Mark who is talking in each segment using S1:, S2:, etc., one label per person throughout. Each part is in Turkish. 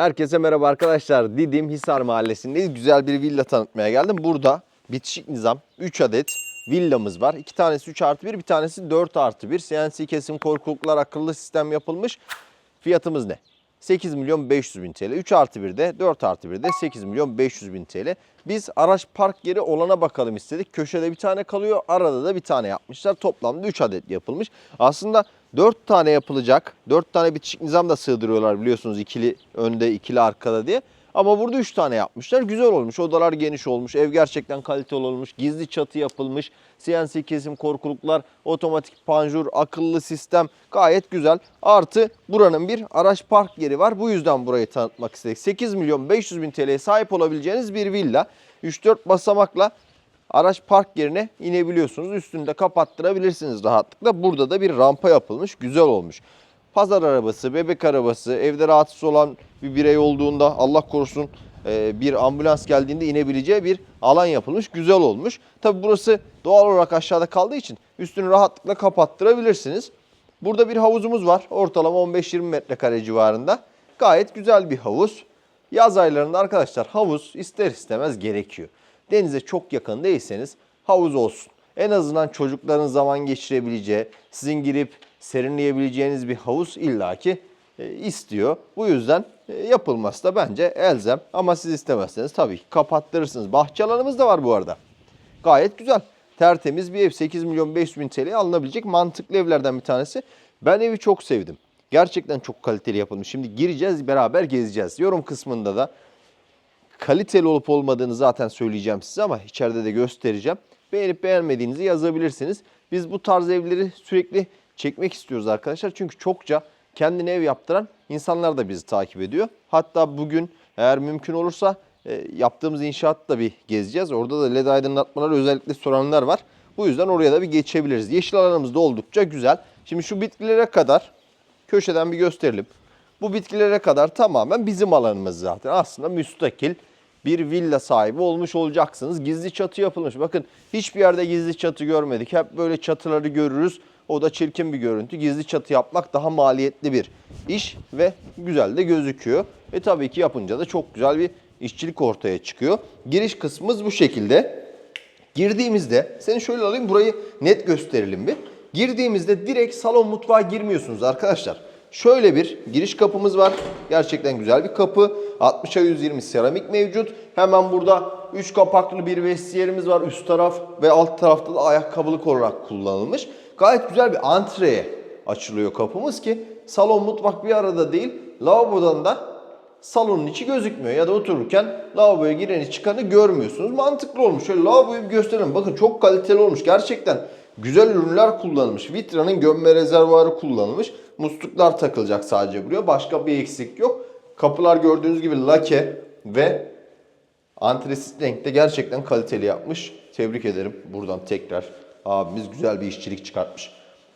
S1: Herkese merhaba arkadaşlar. Didim Hisar Mahallesi'ndeyiz. Güzel bir villa tanıtmaya geldim. Burada bitişik nizam 3 adet villamız var. 2 tanesi 3 artı 1, bir tanesi 4 artı 1. CNC kesim korkuluklar akıllı sistem yapılmış. Fiyatımız ne? 8 milyon 500 bin TL. 3 artı 1 de 4 artı 1 de 8 milyon 500 bin TL. Biz araç park yeri olana bakalım istedik. Köşede bir tane kalıyor. Arada da bir tane yapmışlar. Toplamda 3 adet yapılmış. Aslında 4 tane yapılacak. 4 tane bitişik nizam da sığdırıyorlar biliyorsunuz. ikili önde ikili arkada diye. Ama burada 3 tane yapmışlar. Güzel olmuş. Odalar geniş olmuş. Ev gerçekten kaliteli olmuş. Gizli çatı yapılmış. CNC kesim korkuluklar, otomatik panjur, akıllı sistem gayet güzel. Artı buranın bir araç park yeri var. Bu yüzden burayı tanıtmak istedik. 8 milyon 500 bin TL'ye sahip olabileceğiniz bir villa. 3-4 basamakla araç park yerine inebiliyorsunuz. Üstünü de kapattırabilirsiniz rahatlıkla. Burada da bir rampa yapılmış. Güzel olmuş. Pazar arabası, bebek arabası, evde rahatsız olan bir birey olduğunda Allah korusun e, bir ambulans geldiğinde inebileceği bir alan yapılmış. Güzel olmuş. Tabi burası doğal olarak aşağıda kaldığı için üstünü rahatlıkla kapattırabilirsiniz. Burada bir havuzumuz var. Ortalama 15-20 metrekare civarında. Gayet güzel bir havuz. Yaz aylarında arkadaşlar havuz ister istemez gerekiyor. Denize çok yakın değilseniz havuz olsun. En azından çocukların zaman geçirebileceği, sizin girip serinleyebileceğiniz bir havuz illaki e, istiyor. Bu yüzden e, yapılması da bence elzem. Ama siz istemezseniz tabii ki kapattırırsınız. Bahçe alanımız da var bu arada. Gayet güzel. Tertemiz bir ev. 8 milyon 500 bin TL'ye alınabilecek mantıklı evlerden bir tanesi. Ben evi çok sevdim. Gerçekten çok kaliteli yapılmış. Şimdi gireceğiz beraber gezeceğiz. Yorum kısmında da kaliteli olup olmadığını zaten söyleyeceğim size ama içeride de göstereceğim. Beğenip beğenmediğinizi yazabilirsiniz. Biz bu tarz evleri sürekli çekmek istiyoruz arkadaşlar. Çünkü çokça kendine ev yaptıran insanlar da bizi takip ediyor. Hatta bugün eğer mümkün olursa e, yaptığımız inşaatı da bir gezeceğiz. Orada da led aydınlatmaları özellikle soranlar var. Bu yüzden oraya da bir geçebiliriz. Yeşil alanımız da oldukça güzel. Şimdi şu bitkilere kadar köşeden bir gösterelim. Bu bitkilere kadar tamamen bizim alanımız zaten. Aslında müstakil bir villa sahibi olmuş olacaksınız. Gizli çatı yapılmış. Bakın hiçbir yerde gizli çatı görmedik. Hep böyle çatıları görürüz. O da çirkin bir görüntü. Gizli çatı yapmak daha maliyetli bir iş ve güzel de gözüküyor. Ve tabii ki yapınca da çok güzel bir işçilik ortaya çıkıyor. Giriş kısmımız bu şekilde. Girdiğimizde, seni şöyle alayım burayı net gösterelim bir. Girdiğimizde direkt salon mutfağa girmiyorsunuz arkadaşlar. Şöyle bir giriş kapımız var. Gerçekten güzel bir kapı. 60'a 120 seramik mevcut. Hemen burada 3 kapaklı bir vestiyerimiz var. Üst taraf ve alt tarafta da ayakkabılık olarak kullanılmış. Gayet güzel bir antreye açılıyor kapımız ki salon mutfak bir arada değil. Lavabodan da salonun içi gözükmüyor ya da otururken lavaboya gireni çıkanı görmüyorsunuz. Mantıklı olmuş. Şöyle lavaboyu bir gösterelim. Bakın çok kaliteli olmuş. Gerçekten güzel ürünler kullanılmış. Vitra'nın gömme rezervuarı kullanılmış. Musluklar takılacak sadece buraya. Başka bir eksik yok. Kapılar gördüğünüz gibi lake ve antresit renkte gerçekten kaliteli yapmış. Tebrik ederim buradan tekrar. Abimiz güzel bir işçilik çıkartmış.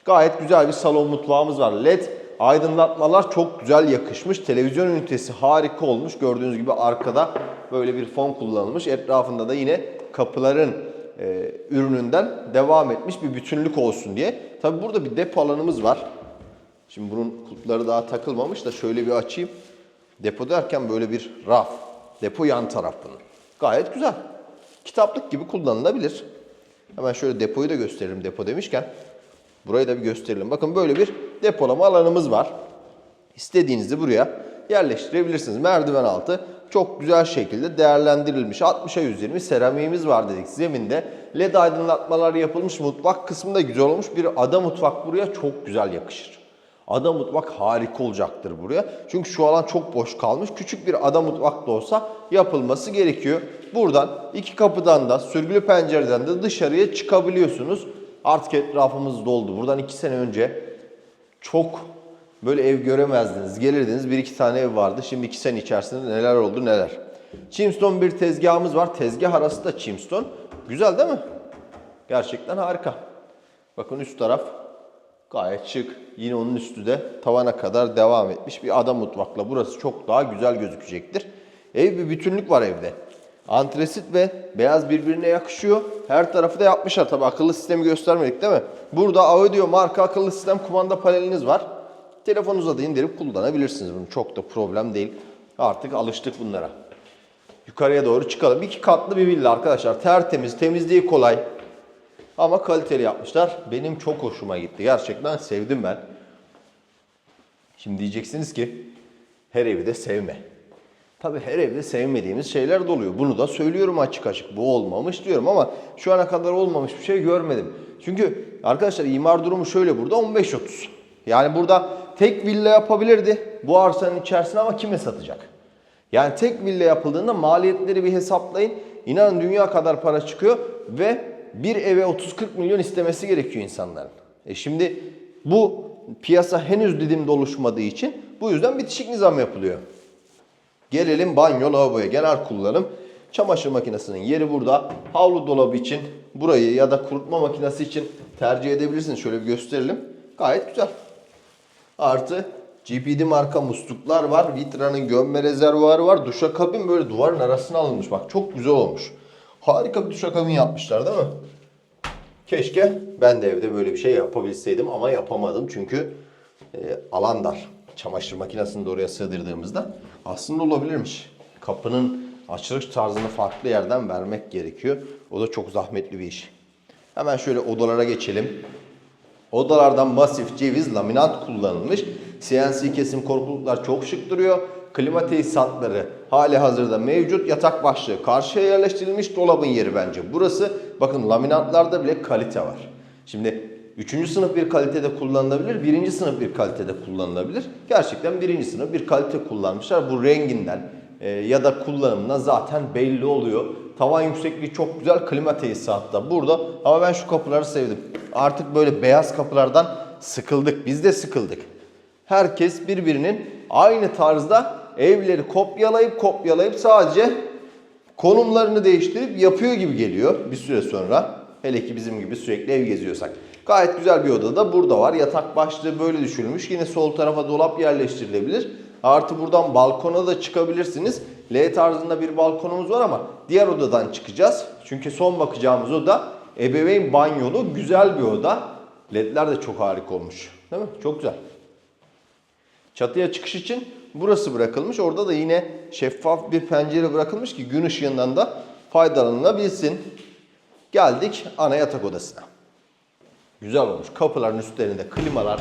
S1: Gayet güzel bir salon mutfağımız var. LED aydınlatmalar çok güzel yakışmış. Televizyon ünitesi harika olmuş. Gördüğünüz gibi arkada böyle bir fon kullanılmış. Etrafında da yine kapıların e, ürününden devam etmiş bir bütünlük olsun diye. Tabi burada bir depo alanımız var. Şimdi bunun kulpları daha takılmamış da şöyle bir açayım. Depo derken böyle bir raf. Depo yan taraf bunun. Gayet güzel. Kitaplık gibi kullanılabilir. Hemen şöyle depoyu da gösterelim depo demişken. Burayı da bir gösterelim. Bakın böyle bir depolama alanımız var. İstediğinizi buraya yerleştirebilirsiniz. Merdiven altı çok güzel şekilde değerlendirilmiş. 60'a 120 seramiğimiz var dedik zeminde. LED aydınlatmalar yapılmış. Mutfak kısmında güzel olmuş. Bir ada mutfak buraya çok güzel yakışır. Ada mutfak harika olacaktır buraya. Çünkü şu alan çok boş kalmış. Küçük bir ada mutfak da olsa yapılması gerekiyor. Buradan iki kapıdan da sürgülü pencereden de dışarıya çıkabiliyorsunuz. Artık etrafımız doldu. Buradan iki sene önce çok böyle ev göremezdiniz. Gelirdiniz bir iki tane ev vardı. Şimdi iki sene içerisinde neler oldu neler. Chimstone bir tezgahımız var. Tezgah arası da Chimstone. Güzel değil mi? Gerçekten harika. Bakın üst taraf gayet şık. Yine onun üstü de tavana kadar devam etmiş bir ada mutfakla. Burası çok daha güzel gözükecektir. Ev bir bütünlük var evde. Antresit ve beyaz birbirine yakışıyor. Her tarafı da yapmışlar. Tabi akıllı sistemi göstermedik değil mi? Burada Audio marka akıllı sistem kumanda paneliniz var. Telefonunuza da indirip kullanabilirsiniz bunu. Çok da problem değil. Artık alıştık bunlara. Yukarıya doğru çıkalım. İki katlı bir villa arkadaşlar. Tertemiz, temizliği kolay. Ama kaliteli yapmışlar. Benim çok hoşuma gitti. Gerçekten sevdim ben. Şimdi diyeceksiniz ki her evi de sevme. Tabii her evde sevmediğimiz şeyler de oluyor. Bunu da söylüyorum açık açık. Bu olmamış diyorum ama şu ana kadar olmamış bir şey görmedim. Çünkü arkadaşlar imar durumu şöyle burada 15-30. Yani burada tek villa yapabilirdi bu arsanın içerisine ama kime satacak? Yani tek villa yapıldığında maliyetleri bir hesaplayın. İnanın dünya kadar para çıkıyor ve bir eve 30-40 milyon istemesi gerekiyor insanların. E şimdi bu piyasa henüz didim oluşmadığı için bu yüzden bitişik nizam yapılıyor. Gelelim banyo lavaboya genel kullanım. Çamaşır makinesinin yeri burada. Havlu dolabı için burayı ya da kurutma makinesi için tercih edebilirsiniz. Şöyle bir gösterelim. Gayet güzel. Artı GPD marka musluklar var. Vitra'nın gömme rezervuarı var. Duşakabin böyle duvarın arasına alınmış. Bak çok güzel olmuş. Harika bir duşakabin yapmışlar değil mi? Keşke ben de evde böyle bir şey yapabilseydim ama yapamadım çünkü e, alan dar. Çamaşır makinesini de oraya sığdırdığımızda aslında olabilirmiş. Kapının açılış tarzını farklı yerden vermek gerekiyor. O da çok zahmetli bir iş. Hemen şöyle odalara geçelim. Odalardan masif ceviz laminat kullanılmış. CNC kesim korkuluklar çok şık duruyor. Klima tesisatları hali hazırda mevcut. Yatak başlığı karşıya yerleştirilmiş. Dolabın yeri bence. Burası bakın laminatlarda bile kalite var. Şimdi 3. sınıf bir kalitede kullanılabilir, 1. sınıf bir kalitede kullanılabilir. Gerçekten 1. sınıf bir kalite kullanmışlar. Bu renginden e, ya da kullanımından zaten belli oluyor. Tavan yüksekliği çok güzel, klima tesisatı da burada. Ama ben şu kapıları sevdim. Artık böyle beyaz kapılardan sıkıldık. Biz de sıkıldık. Herkes birbirinin aynı tarzda evleri kopyalayıp kopyalayıp sadece konumlarını değiştirip yapıyor gibi geliyor bir süre sonra. Hele ki bizim gibi sürekli ev geziyorsak. Gayet güzel bir oda da burada var. Yatak başlığı böyle düşürülmüş. Yine sol tarafa dolap yerleştirilebilir. Artı buradan balkona da çıkabilirsiniz. L tarzında bir balkonumuz var ama diğer odadan çıkacağız. Çünkü son bakacağımız oda ebeveyn banyolu güzel bir oda. LED'ler de çok harika olmuş. Değil mi? Çok güzel. Çatıya çıkış için burası bırakılmış. Orada da yine şeffaf bir pencere bırakılmış ki gün ışığından da faydalanabilsin. Geldik ana yatak odasına. Güzel olmuş. Kapıların üstlerinde klimalar,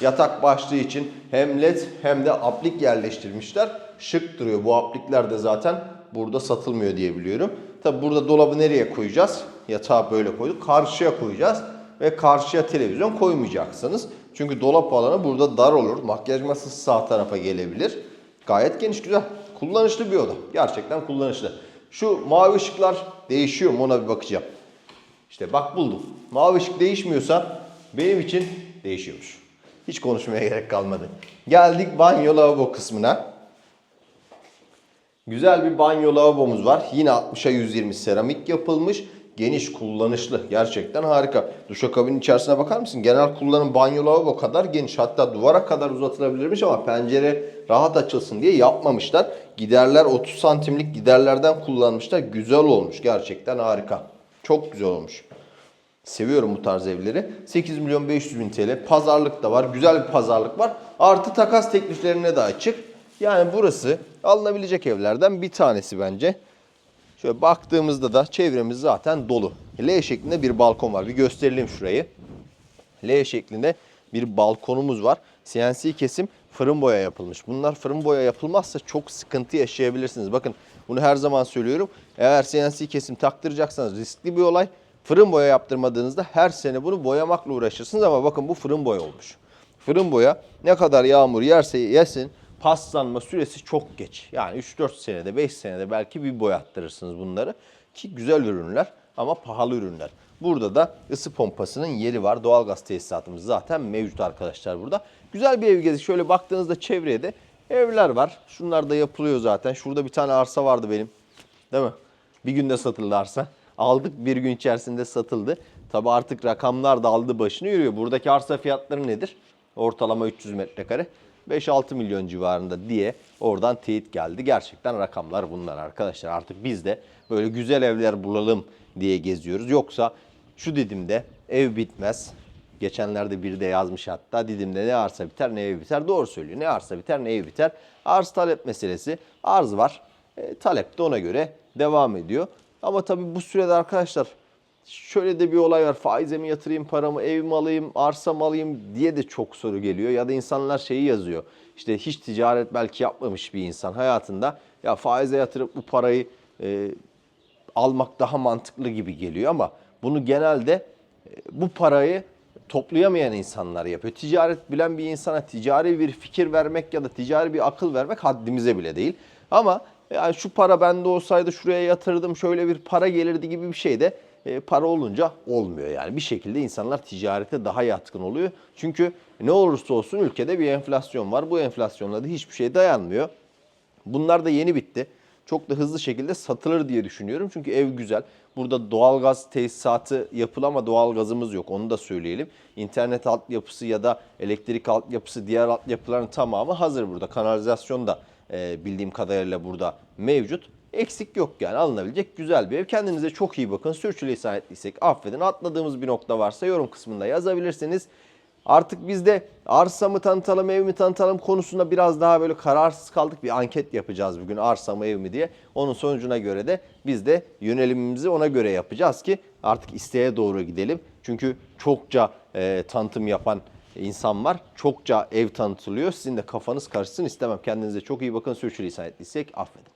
S1: yatak başlığı için hem led hem de aplik yerleştirmişler. Şık duruyor. Bu aplikler de zaten burada satılmıyor diye biliyorum. Tabi burada dolabı nereye koyacağız? Yatağı böyle koyduk. Karşıya koyacağız. Ve karşıya televizyon koymayacaksınız. Çünkü dolap alanı burada dar olur. Makyaj masası sağ tarafa gelebilir. Gayet geniş güzel. Kullanışlı bir oda. Gerçekten kullanışlı. Şu mavi ışıklar değişiyor mu ona bir bakacağım. İşte bak buldum. Mavi ışık değişmiyorsa benim için değişiyormuş. Hiç konuşmaya gerek kalmadı. Geldik banyo lavabo kısmına. Güzel bir banyo lavabomuz var. Yine 60'a 120 seramik yapılmış. Geniş, kullanışlı. Gerçekten harika. Duşakabinin içerisine bakar mısın? Genel kullanım banyo lavabo kadar geniş. Hatta duvara kadar uzatılabilirmiş ama pencere rahat açılsın diye yapmamışlar. Giderler 30 santimlik giderlerden kullanmışlar. Güzel olmuş. Gerçekten harika. Çok güzel olmuş. Seviyorum bu tarz evleri. 8 milyon 500 bin TL. Pazarlık da var. Güzel bir pazarlık var. Artı takas tekliflerine de açık. Yani burası alınabilecek evlerden bir tanesi bence. Şöyle baktığımızda da çevremiz zaten dolu. L şeklinde bir balkon var. Bir gösterelim şurayı. L şeklinde bir balkonumuz var. CNC kesim fırın boya yapılmış. Bunlar fırın boya yapılmazsa çok sıkıntı yaşayabilirsiniz. Bakın bunu her zaman söylüyorum. Eğer CNC kesim taktıracaksanız riskli bir olay. Fırın boya yaptırmadığınızda her sene bunu boyamakla uğraşırsınız ama bakın bu fırın boya olmuş. Fırın boya ne kadar yağmur yerse yesin paslanma süresi çok geç. Yani 3-4 senede 5 senede belki bir boyattırırsınız bunları. Ki güzel ürünler ama pahalı ürünler. Burada da ısı pompasının yeri var. Doğalgaz tesisatımız zaten mevcut arkadaşlar burada. Güzel bir ev gezi. Şöyle baktığınızda çevreye de evler var. Şunlar da yapılıyor zaten. Şurada bir tane arsa vardı benim. Değil mi? Bir günde satıldı arsa. Aldık bir gün içerisinde satıldı. Tabi artık rakamlar da aldı başını yürüyor. Buradaki arsa fiyatları nedir? Ortalama 300 metrekare. 5-6 milyon civarında diye oradan teyit geldi. Gerçekten rakamlar bunlar arkadaşlar. Artık biz de böyle güzel evler bulalım diye geziyoruz. Yoksa şu dedimde ev bitmez. Geçenlerde biri de yazmış hatta Didim'de ne arsa biter ne ev biter. Doğru söylüyor. Ne arsa biter ne ev biter. Arz talep meselesi. Arz var. E, talep de ona göre devam ediyor. Ama tabii bu sürede arkadaşlar şöyle de bir olay var. Faize mi yatırayım paramı, ev mi alayım, arsa mı alayım diye de çok soru geliyor. Ya da insanlar şeyi yazıyor. İşte hiç ticaret belki yapmamış bir insan hayatında ya faize yatırıp bu parayı e, almak daha mantıklı gibi geliyor ama bunu genelde e, bu parayı toplayamayan insanlar yapıyor. Ticaret bilen bir insana ticari bir fikir vermek ya da ticari bir akıl vermek haddimize bile değil. Ama yani şu para bende olsaydı şuraya yatırdım şöyle bir para gelirdi gibi bir şey de e, para olunca olmuyor yani. Bir şekilde insanlar ticarete daha yatkın oluyor. Çünkü ne olursa olsun ülkede bir enflasyon var. Bu enflasyonla da hiçbir şey dayanmıyor. Bunlar da yeni bitti. Çok da hızlı şekilde satılır diye düşünüyorum. Çünkü ev güzel. Burada doğalgaz tesisatı yapılı ama doğalgazımız yok. Onu da söyleyelim. İnternet altyapısı ya da elektrik altyapısı, diğer altyapıların tamamı hazır burada. Kanalizasyon da e, bildiğim kadarıyla burada mevcut. Eksik yok yani alınabilecek güzel bir ev. Kendinize çok iyi bakın. Sürçülisan ettiysek affedin. Atladığımız bir nokta varsa yorum kısmında yazabilirsiniz. Artık biz de arsa mı tanıtalım, ev mi tanıtalım konusunda biraz daha böyle kararsız kaldık. Bir anket yapacağız bugün arsa mı, ev mi diye. Onun sonucuna göre de biz de yönelimimizi ona göre yapacağız ki artık isteğe doğru gidelim. Çünkü çokça e, tanıtım yapan insan var. Çokça ev tanıtılıyor. Sizin de kafanız karışsın istemem. Kendinize çok iyi bakın. Sürçülisan ettiysek affedin.